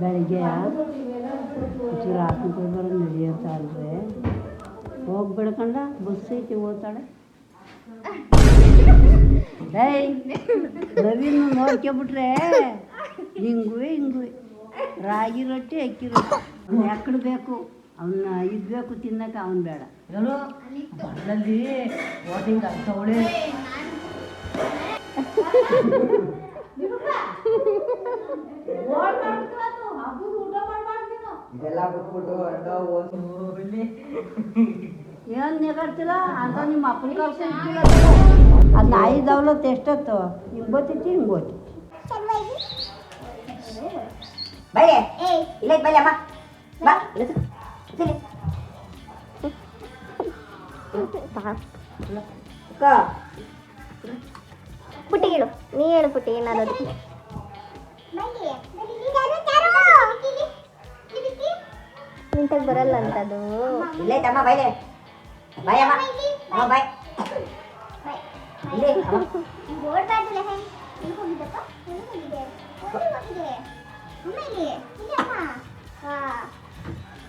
ಬೆಳಿಗ್ಗೆ ಒಂಚೂರು ಹಾಕೊಂಡು ಬರೋ ನಡಿ ಅಂತ ಅಂದರೆ ಹೋಗ್ಬಿಡ್ಕಂಡ ಬಸ್ ಐತಿ ಹೋಗ್ತಾಳೆ. ಏಯ್ ರವಿನ ನೋಡ್ಕೊಬಿಟ್ರೆ ಹಿಂಗೂ ಹಿಂಗೂ ರಾಗಿ ರೊಟ್ಟಿ ಅಕ್ಕಿ ರೊಟ್ಟಿ. ಅವ್ನು ಎಕ್ಕಡು ಬೇಕು? ಅವನ್ನ ಇದು ಬೇಕು ತಿನ್ನಕ್ಕೆ ಅವನು ಬೇಡ. ಹೇಳು ಬಳ್ಳಲ್ಲಿ ಓಟಿಂಗ್ ಅಂತವಳೆ ಇದೆಲ್ಲ ಬಿಟ್ಬಿಟ್ಟು ಅಡ್ಡ ಓಸು ಏನು ನೆಗಾಡ್ತಿಲ್ಲ ಅಂತ ನಿಮ್ಮ ಅಪ್ಪನ ಕಳ್ಸಿಲ್ಲ ಅದು ನಾಯಿ ದೌಲತ್ ಎಷ್ಟೊತ್ತು ಹಿಂಗೆ ಗೊತ್ತಿತ್ತು ಹಿಂಗೆ ಗೊತ್ತಿತ್ತು ಬೈಲೆ ಇಲ್ಲ ಬೈಲೆ ಅಮ್ಮ ಬಾ ಇಲ್ಲ ಪುಟ್ಟಿ ಹೇಳು ನೀ ಹೇಳು ಪುಟ್ಟಿ ಏನಾದ್ರು ನಿಂತಾಗ ಬರಲ್ಲ ಅಂತದು. ಇಲ್ಲೇ ತಮ್ಮ ಬೈಲೆ ಬಾಯ್ ಅಮ್ಮ. ಅಮ್ಮ ಬಾಯ್. ಇಲ್ಲೇ ಅಮ್ಮ.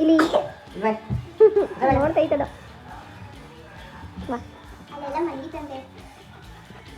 ಇಲ್ಲಿ ಬಾಯ್ ಇಲ್ಲಿ ಬೇಡ ಇಲ್ಲಿ. ಬೇಡ ಅಮ್ಮ. ಬಡ್ಡ ಇಲ್ಲಿ. ನಾನ್ ಹಾಕ್ಕೊಡ್ತೀನಿ. ಡಾಕ್ಟರ್ ಬೇಡ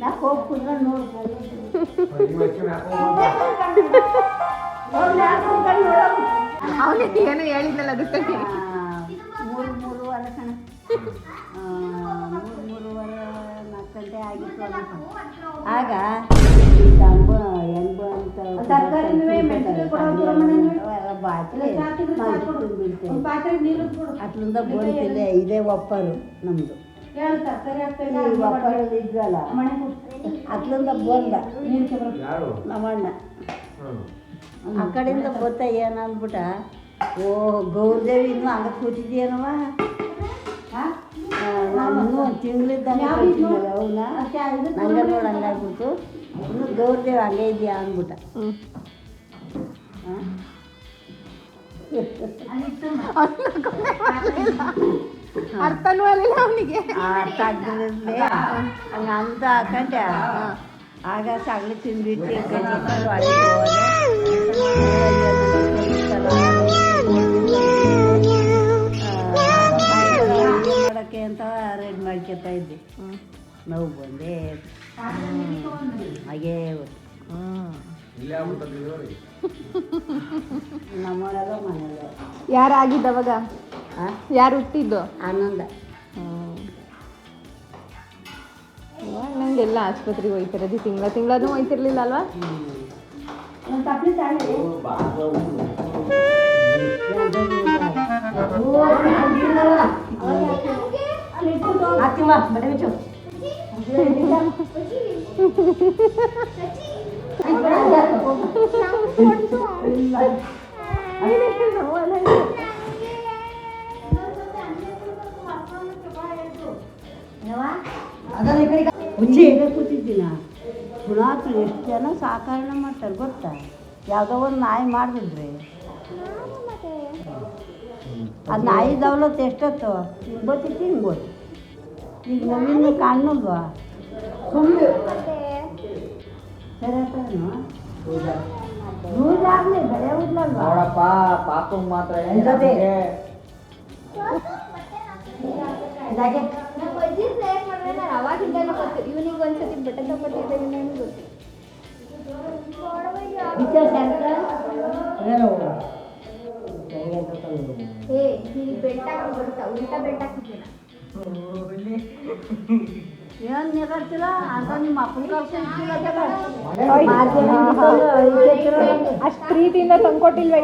ಮ್ಯಾಕ್ ಹೋಗಿ ಕುಂದ್ಕೊಂಡ್. ಅವನಿಗೆ ಏನು ಹೇಳಿದ್ನಲ್ಲ ಅದಕ್ಕೆ ಮೂರು ಮೂರುವರೆ ಕಣ ಮೂರು ಮೂರುವರೆ ನಾಲ್ಕು ಗಂಟೆ ಆಗಿತ್ತು. ಆಗ ಈ ಎಂಬ ಎಂಬು ಅಂತ ಬಾಚಿ ಮಾಡಿ ತುಂಬಿಡ್ತೇವೆ. ಅಟ್ಲಿಂದ ಬಂತಿಲ್ಲ ಇದೇ ಒಪ್ಪರು ನಮ್ಮದು ಅಟ್ಲಿಂದ ಬಂದ. ನಮ್ಮಣ್ಣ. ಆ ಕಡೆಯಿಂದ ಗೊತ್ತ ಏನಂದ್ಬಿಟ್ಟ ಓ ಗೌರದೇವಿ ಇನ್ನೂ ಹಂಗೆ ಕೂತಿದ್ಯೇನವ ಒಂದು ತಿಂಗಳಿದ್ದಂಗೆ ಅವನ್ನ ನಂಗೆ ನೋಡಿ ಹಂಗಾಗ್ಬಿಟ್ಟು ಇನ್ನು ಗೌರದೇವಿ ಹಂಗೆ ಇದೆಯಾ ಅಂದ್ಬಿಟ್ಟ. ಹಾಂ ಅರ್ಥನೂ ಅಲ್ಲ ಅವನಿಗೆ. ಅರ್ಥ ಆಗ್ತದೆ ಹಂಗೆ ಅಂತ ಹಾಕೊಂಡೆ ಆಗ ಸಗಳಿ ತಿಂದ್ಬಿಟ್ಟು ಕಚ್ಚಿಕೊಂಡು ಅಲ್ಲಿಗೆ ಹೋದೆ ಮಾಡೋಕ್ಕೆ ಅಂತ ರೆಡಿ ಮಾಡ್ಕೊತಾ ಇದ್ದೆ ನೋವು ಬಂದೆ. ಹಾಗೇ. ನಮ್ಮನೆಲ್ಲ ಮನೆಯಲ್ಲ ಯಾರಾಗಿದ್ದವಾಗ? ಯಾರು ಹುಟ್ಟಿದ್ದು ಆನಂದ ಇವಾಗ ನಂಗೆಲ್ಲ ಆಸ್ಪತ್ರೆಗೆ ಹೋಯ್ತಿರೋದು ತಿಂಗಳ ತಿಂಗಳೂ ಹೋಯ್ತಿರ್ಲಿಲ್ಲ ಅಲ್ವಾ ಹಾಕಿಮ್ಮ ಬಡ ಬಿಚ್ಚು ಹುಚ್ಚಿ ಕೂತಿದ್ದೀನ ಪುನಃ ಎಷ್ಟು ಜನ ಸಾಕರಣೆ ಮಾಡ್ತಾರೆ ಗೊತ್ತಾ ಯಾವುದೋ ಒಂದು ನಾಯಿ ಮಾಡಿಬಿಡ್ರಿ ಅದು ನಾಯಿ ದೌಲತ್ ಎಷ್ಟೊತ್ತು ಹಿಂಗೆ ಗೊತ್ತಿತ್ತು ಹಿಂಗೆ ಗೊತ್ತು ಈಗ ನಮ್ಮಿಂದ ಕಾಣಲ್ವಾ ಸುಮ್ಮನೆ ಸರಿ ಆತೇನು ಲೂಸ್ ಆಗಲಿ ಬೆಳೆ ಉದ್ಲಲ್ವಾ ನೋಡಪ್ಪ ಪಾಪಂಗ್ ಮಾತ್ರ ಎಂತದೇ? ಇದಾಗೆ ಅವಾಗಿದ್ದಾಗ ಗೊತ್ತು. ಇವನಿಗೆ ಒಂದ್ಸತಿ ಬಟ್ಟೆ ತಗೊಟ್ಟಿದ್ದಾಗ ನನಗೆ ಗೊತ್ತು. ಏ ಈ ಬೆಲ್ಟ್ ಹಾಕಿ ಬರುತ್ತಾ ಉಲ್ಟಾ ಬೆಲ್ಟ್ ಹಾಕಿದ್ದೀನ ಏನು ನೆಗಾಡ್ತಿಲ್ಲ ಅಂತ ನಿಮ್ಮ ಅಪ್ಪನ ಅಷ್ಟು ಪ್ರೀತಿಯಿಂದ ತಂದ್ಕೊಟ್ಟಿಲ್ವ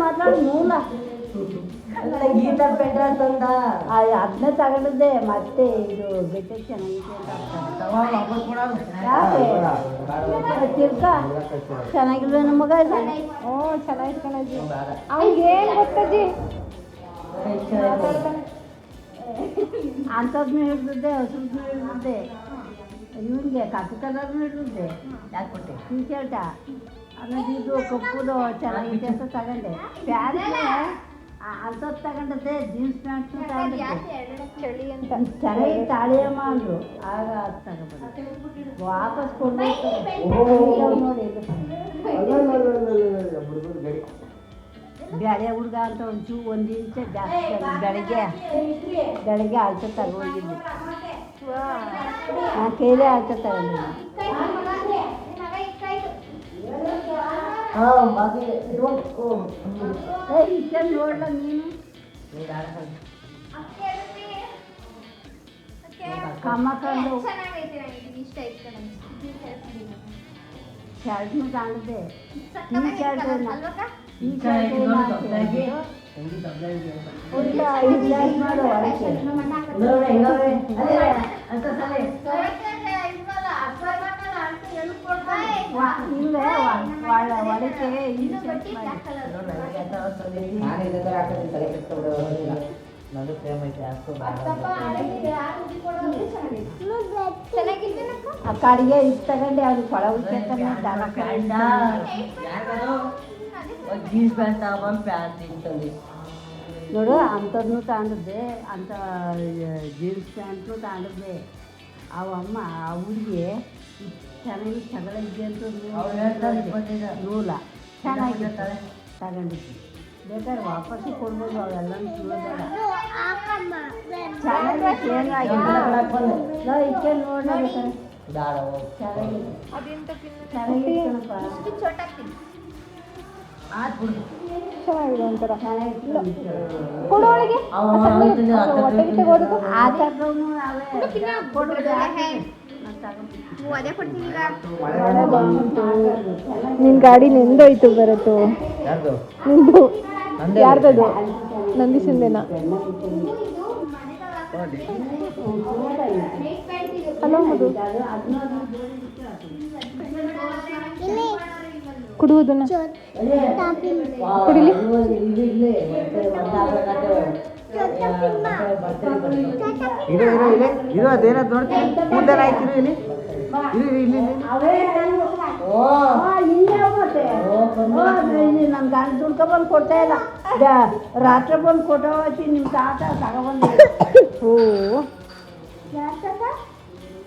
ಮಾತಾಡಿ ಮೂಲ ಗೀತಾ ಬೆಟ್ಟ ತಂದ. ಅದನ್ನ ತಗೊಂಡಿದ್ದೆ ಮತ್ತೆ ಇದು ಬೆಟ್ಟ ಚೆನ್ನಾಗಿದೆ ಅಂತ ಚೆನ್ನಾಗಿಲ್ಲ ನಮಗ ಓ ಚೆನ್ನಾಗಿತ್ತು ಕಣಜ್ಜಿ ಅವ್ನಿಗೆ ಏನು ಗೊತ್ತಜ್ಜಿ ಅಂಥದ್ನು ಹಿಡ್ದಿದ್ದೆ ಹಸುದ್ನು ಹಿಡ್ದಿದ್ದೆ ಇವನಿಗೆ ಕಪ್ಪು ಕಲರ್ನು ಹಿಡ್ದಿದ್ದೆ ಯಾಕೆ ಕೊಟ್ಟೆ? ಟೀ ಶರ್ಟ ಅನ್ನೋದು ಇದು ಕಪ್ಪುದು ಚೆನ್ನಾಗಿದೆ ಅಂತ ತಗೊಂಡೆ. ಪ್ಯಾಂಟ್ ಅಂಥದ್ದು ತಗೊಂಡದ್ದೆ ಜೀನ್ಸ್ ಪ್ಯಾಂಟ್ ಚಳಿ ಅಂತ? ಚಳಿ ತಾಳಿಯಮ್ಮ ಅಂದ್ರು ಆಗ ಅದು ತಗೊಂಡ್ಬಂದೆ ವಾಪಸ್ ಕೊಂಡು ನೋಡಿ. ಬ್ಯಾಳೆ ಹುಡುಗ ಅಂತ ಒಂಚೂರು ಒಂದು ಇಂಚ ಜಾಸ್ತಿ ಬೆಳಗ್ಗೆ ಬೆಳಗ್ಗೆ ಆಯ್ತು ತಗೊಂಡಿದ್ದೆ. ಆ ಕೈಲೇ ಆಯ್ತು ತಗೊಂಡಿದ್ದೆ. ಹಾಂ ಬಾಕಿ ಇಟ್ಕೊಂಡು ಏ ಇಷ್ಟ ನೋಡ್ಲ ನೀನು ಕಮ್ಮಕೊಂಡು ಶರ್ಟ್ನು ತಗೊಂಡಿದ್ದೆ ಈ ಶರ್ಟ್ ಈ ಶರ್ಟ್ ಉಲ್ಟಾ ಇದು ಮಾಡು ಅದಕ್ಕೆ ಇನ್ನೊಂದು ಇನ್ನೊಂದು ಅದೇ ಅಂತ ಸರಿ ವ- ಇಲ್ಲೇ ವ- ಒಳ ಒಳಕ್ಕೆ ಈ ಶರ್ಟ್ ಮಾಡಿ ನಾನು ಇದೇ ಥರ ಹಾಕಿದ್ದೀನಿ ತಲೆ ಕೆಡ್ಸ್ಕೊಂಡ್ಬಿಡೋದಿಲ್ಲ ನಂದು ಸೇಮ್ ಐತೆ ಹಾಕ್ಸ್ಕೊಂಡು ಆ ಕಾಡಿಗೆ ಇದು ತಗೊಂಡೆ ಅವ್ರಿಗೆ ಫಳ ಉಚ್ಚಿ ಜೀನ್ಸ್ ಪ್ಯಾಂಟ್ ತಗೊಂಡು ಪ್ಯಾಂಟ್ ನೋಡು ಅಂಥದ್ನು ತಗೊಂಡಿದ್ದೆ ಅಂಥ ಜೀನ್ಸ್ ಪ್ಯಾಂಟ್ನು ತಗೊಂಡಿದ್ದೆ ಅವಮ್ಮ ಹುಡುಗಿ ಚೆನ್ನಾಗಿ ತಗೊಳಿದ್ದೆ ಅಂತ. ನೂಲ. ಚೆನ್ನಾಗಿದೆ. ತಗೊಂಡಿದ್ದೆ. ಬೇಕಾದ್ರೆ ವಾಪಸ್ಸು ಕೊಡ್ಬೋದು ಅವೆಲ್ಲ ಚೆನ್ನಾಗಿ ನೋಡ ಚೆನ್ನಾಗಿದೆ. ಒಂಥರ. ಚೆನ್ನಾಗಿತ್ತು ಕೊಡು ಅವಳಿಗೆ. ಅವ ಅವತ್ತಿಂದ ಹತ್ತು ಹೊಟ್ಟೆಗೆ ತೆಗೋದು ಆ ಥರದವ್ನು ಅವೇ ಕೊಡೋದು ನಾನ್ ಬಂತು. ನಿನ್ನ ಗಾಡಿ ನಿಂದೋಯ್ತು ಬರತ್ತು ಯಾರ್ದು? ನಿಂದು. ನಂದೇ ಯಾರ್ದದು ನಂದಿಸಿಂದೇನಾ ಹಲೋ ಮಧು. ಕುಡಿಯೋದನ್ನ ಕುಡಿಲಿ. ಇಲ್ಲಿ ಇರು ಇರು ಇಲ್ಲಿ ಇರು ಅದೇನದು ನೋಡ್ತೀನಿ ಕೂದಲ ಇರು ಇಲ್ಲಿ ಇಲ್ಲಿ ಇಲ್ಲಿ ಇಲ್ಲೇ ಮತ್ತೆ. ಓ, ಇಲ್ಲಿ ನನ್ ಗಂಡ ದುಡ್ಕೊಬಂದು ಕೊಡ್ತಾ ಇಲ್ಲ ರಾತ್ರಿ ಬಂದು ಕೊಟ್ಟೋ ನಿಮ್ಮ ತಾತ ತಗೊಬಂದು ಓ ಯಾರ ತಾತ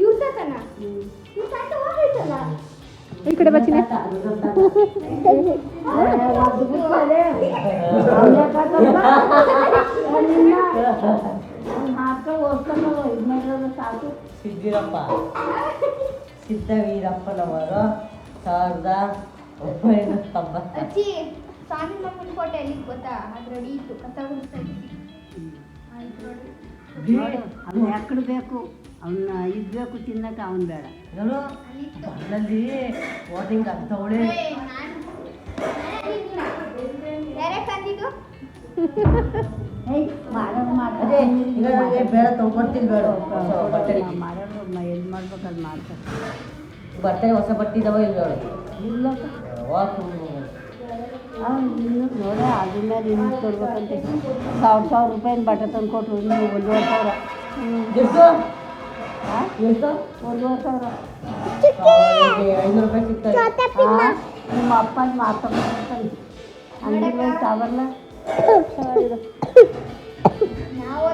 ಇವ್ರ ಹಾಕ ಓದ್ಕೊಂಡು ಇದು ಬಚ್ಚಿನ ಸಾಕು ಸಿದ್ದಿರಪ್ಪ. ಸಿದ್ದವೀರಪ್ಪನವರು ಸಾವಿರದ ಒಂಬೈನೂರ ತೊಂಬತ್ತ ಸ್ವಾಮಿ ಕೋಟೆ ಎಲ್ಲಿ ಗೊತ್ತಾ? ಅದ್ರಲ್ಲಿ ಇತ್ತು. ಕಥಾಗುಡ್ತಾ ನೋಡು. ಅವ್ನು ಎಕ್ಕಡು ಬೇಕು? ಅವನ್ನ ಇದ್ಬೇಕು ತಿನ್ನಕ್ಕೆ ಅವನು ಬೇಡ. ನೋಡು ಯಾರೇ ತಂದಿದ್ದು? ಏಯ್ ಮಾಡೋದು ಅದೇ ಮಾಡ್ತಾರೆ ಈಗ ನನಗೆ ಬೇಡ ತೊಗೊಂಡ್ತೀನಿ ಬೇಡ. ಹೊಸ ಬಟ್ಟೆ ಮಾಡೋದು ಎಲ್ಲಿ ಮಾಡ್ಬೇಕು ಅದು ಮಾಡ್ತಾರೆ. ಬಟ್ಟೆ ಹೊಸ ಬಟ್ಟೆ ಇದಾವ ಇಲ್ಲ ಇಲ್ಲ ಇನ್ನು ನೋಡ ಅದ್ರ ಮೇಲೆ ಇನ್ನು ಕೊಡ್ಬೇಕಂತೆ ಸಾವಿರ ಸಾವಿರ ರೂಪಾಯಿನ ಬಟ್ಟೆ ತಂದು ಕೊಟ್ಟರು ಇನ್ನು ಒಂದೂವರೆ ಸಾವಿರ. ಎಷ್ಟು ಆ? ಎಷ್ಟು ಒಂದೂವರೆ ಸಾವಿರ ಅವ್ರಿಗೆ ಐನೂರು ರೂಪಾಯಿ ಸಿಗ್ತದೆ ಆ? ನಿಮ್ಮ ಅಪ್ಪನ ಮಾತಾಡ್ತಾರೆ ಅಂಗಡಿ ಸಾವರ್ಲ ಚೆನ್ನಾಗಿದೆ ನಾವು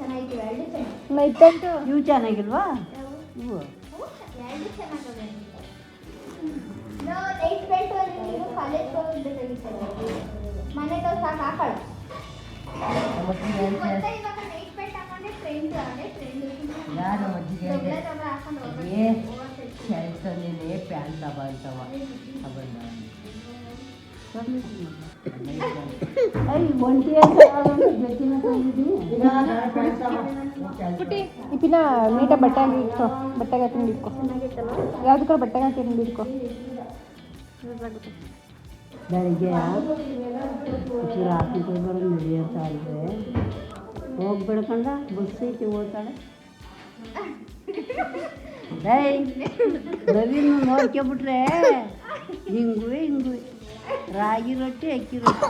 ಅದರಿಂದ ಸೆಲೆಕ್ಟ್ ಮಾಡ್ತಿದ್ವಿ ಎಲ್ಲ ಕೋಟೆ ಅಧಿಪತಿಗಳು ಅವನು ಇಟ್ಕೊಂಡು ನೋಡವ ಅವ ಅವ ನಾವು ಆತವೇ ಬಿಡೋದು ಬಿಚ್ಚು ಇಟ್ಕೊಳ್ಳಿ ಅಂತ ನಾನು ಆಯ್ತು ಬಿಡಚ್ಚಿ ಅಂತ ಅನ್ಕೊಂಡಿರು ಸರಿ ಅಥವಾ ಇವಾಗ ಲೇಟ್ ಮಾಡ್ಕೊಂಡು ಚೆನ್ನಾಗಿತ್ತು ಎರಡು ಚೆನ್ನಾಗಿ ನೈಟ್ ಪ್ಯಾಂಟು ಇವು ಚೆನ್ನಾಗಿಲ್ವಾ ಇವು ಎರಡು ಚೆನ್ನಾಗವೆ ನಾವು ನೈಟ್ ಬೆಲ್ಟ್ ನೀವು ಕಾಲೇಜ್ ಹೋಗ್ಬೇಕಾಗಿತ್ತು ಮನೆಗೆ ಸಾಕು ಹಾಕೊಳ್ಳ ಮತ್ತೆ ಮತ್ತೆ ಇವಾಗ ನೈಟ್ ಬೆಲ್ಟ್ ಹಾಕೊಂಡೆ ಫ್ರೆಂಡ್ ಅದೇ ಫ್ರೆಂಡ್ ಯಾರು ಮಜ್ಜಿಗೆ ದೊಡ್ಡ ದೊಡ್ಡ ಹಾಕೊಂಡು ಏ ಹೋಗ್ಬೇಕು ಶರ್ಟ್ ತಂದಿನಿ ಪ್ಯಾಂಟ್ ತಗೊಂತವ ತಗೊಂಡ ಅಯ್ಯ ಒಂಟಿ ಜೊತೆನ ತಂದಿದ್ದೀನಿ ಪುಟ್ಟಿ ಇಪ್ಪಿನ ನೀಟ ಬಟ್ಟೆಗೆ ಇಟ್ಕೋ, ಬಟ್ಟೆಗೆ ಹಾಕೊಂಡು ಇಟ್ಕೋ ಯಾವುದಕ್ಕೂ ಬಟ್ಟೆಗೆ ಹಾಕೊಂಡು ಇಟ್ಕೋ ಬೆಳಿಗ್ಗೆ ರಾತ್ರಿ ಬರೋದು ನಡೆಯುತ್ತಾ ಇದ್ರೆ ಹೋಗಿ ಬಿಡ್ಕೊಂಡ ಬಸ್ ಐತಿ ಏಯ್ ರವಿನ ನೋಡ್ಕೊಬಿಟ್ರೆ ಹಿಂಗೂ ಹಿಂಗೂ ರಾಗಿ ರೊಟ್ಟಿ, ಅಕ್ಕಿ ರೊಟ್ಟಿ.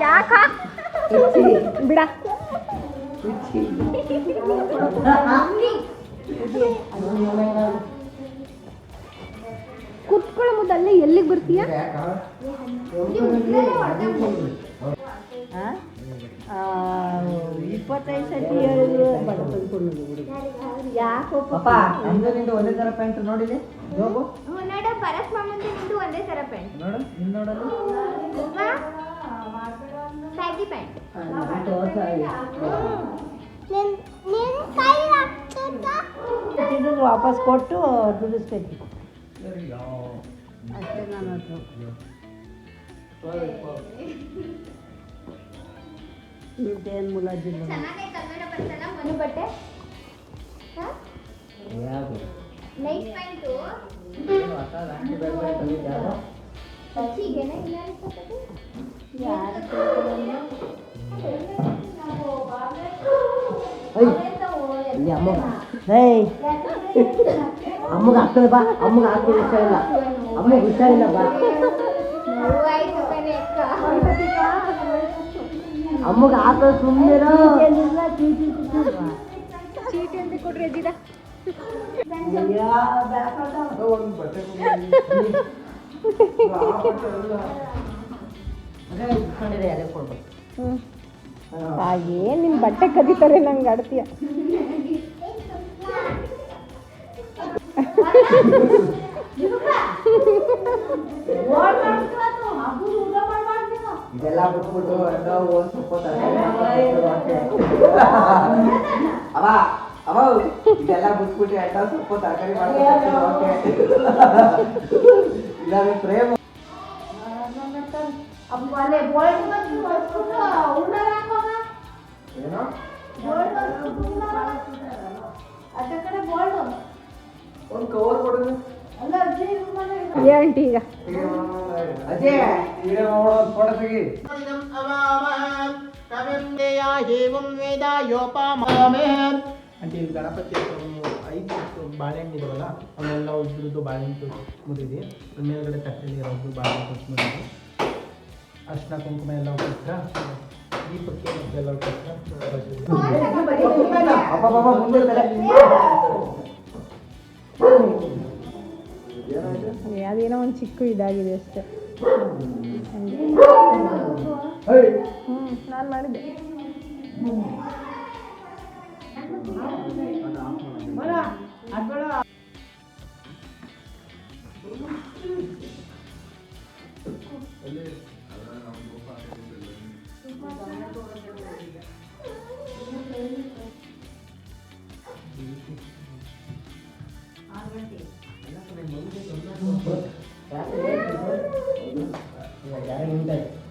ಯಾಕ ಬಿಡ ಕುತ್ಕೊಳ್ಳೋ ಮುದ್ದಲ್ಲೇ ಎಲ್ಲಿಗೆ ಬರ್ತೀಯ ಹಾಂ ಇಪ್ಪತ್ತೈದು ಸತಿ ಹೇಳಿದ್ರು ಬಡ ತಂದ್ಕೊಂಡು ಹುಡುಗ ಯಾಕೋ ಪಾಪ ನಮ್ದು ನಿಂದು ಒಂದೇ ಥರ ಪ್ಯಾಂಟ್ ನೋಡಿಲಿ ಹೋಗು ನೋಡು ಪರಸ್ ಮಾಮಂದು ನಿಂದು ಒಂದೇ ಥರ ಪ್ಯಾಂಟ್ ನೋಡು ನಿನ್ ನೋಡಲು ಬ್ಯಾಗಿ ಪ್ಯಾಂಟ್ ಇದು ವಾಪಸ್ ಕೊಟ್ಟು ದುಡಿಸ್ಬೇಕು ಅಷ್ಟೇ ನನ್ನ ಬರ್ತಲ್ಲ ಮನು ಬಟ್ಟೆ? Night pant. ಅಮ್ಮಗೆ. ಹಾಕ್ತದೆ ಬಾ. ಅಮ್ಮಗೆ ಹಾಕಿ ಇಷ್ಟ ಇಲ್ಲ ಅಮ್ಮಗೆ ಇಷ್ಟ ಇಲ್ಲ ಬಾ ಅಮ್ಮಗೆ ಆತ ಸುಮ್ಮನೆ ಚೀಟಿ ಅಂತ ಕೊಡ್ರಿ ಅಜ್ಜಿದ ಏನ್ ನಿನ್ನ ಬಟ್ಟೆ ಕದೀತಾರೆ ನಂಗೆ ಆಡ್ತೀಯ ಇದೆಲ್ಲ ಬಿಟ್ಬಿಟ್ಟು ಸ್ವಲ್ಪ ತರಕಾರಿ ಅವ ಅವ ಇದೆಲ್ಲ ಬಿಟ್ಬಿಟ್ಟು ಅಡ್ಡ ಸೊಪ್ಪು ತರಕಾರಿ ಮಾಡಿ ಪ್ರೇಮ. ಏನೋ? ಒಂದು ಕವರ್ ಕೊಡೋದು ఏంటి ఇక ಅಜಯ್ ಈಗ ನೋಡೋದು ಫೋಟೋ ತೆಗಿ అంటే ఇది ಗಣಪತಿ ಐದು ಬಾಳೆಹಣ್ಣು ಇದಾವಲ್ಲ ಅವನ್ನೆಲ್ಲ ಇದ್ರದ್ದು ಬಾಳೆಹಣ್ಣು ಮುರಿದಿ ಮೇಲ್ಗಡೆ ತಟ್ಟೆಲಿ ಇರೋದು ಬಾಳೆಹಣ್ಣು ಕೊಟ್ಟು ಮುರಿದಿ ಅರ್ಶಿನ ಕುಂಕುಮ ಎಲ್ಲ ಉಪಯೋಗ ದೀಪಕ್ಕೆ ಮತ್ತೆಲ್ಲ ಉಪಯೋಗ ಅಪ್ಪ ಪಾಪ ಮುಂದೆ ತಲೆ ಅದೇನೋ ಒಂದು ಚಿಕ್ಕ ಇದಾಗಿದೆ ಅಷ್ಟೇ. ಹ್ಞೂ ನಾನು ಮಾಡಿದ್ದೆ. 嗯对？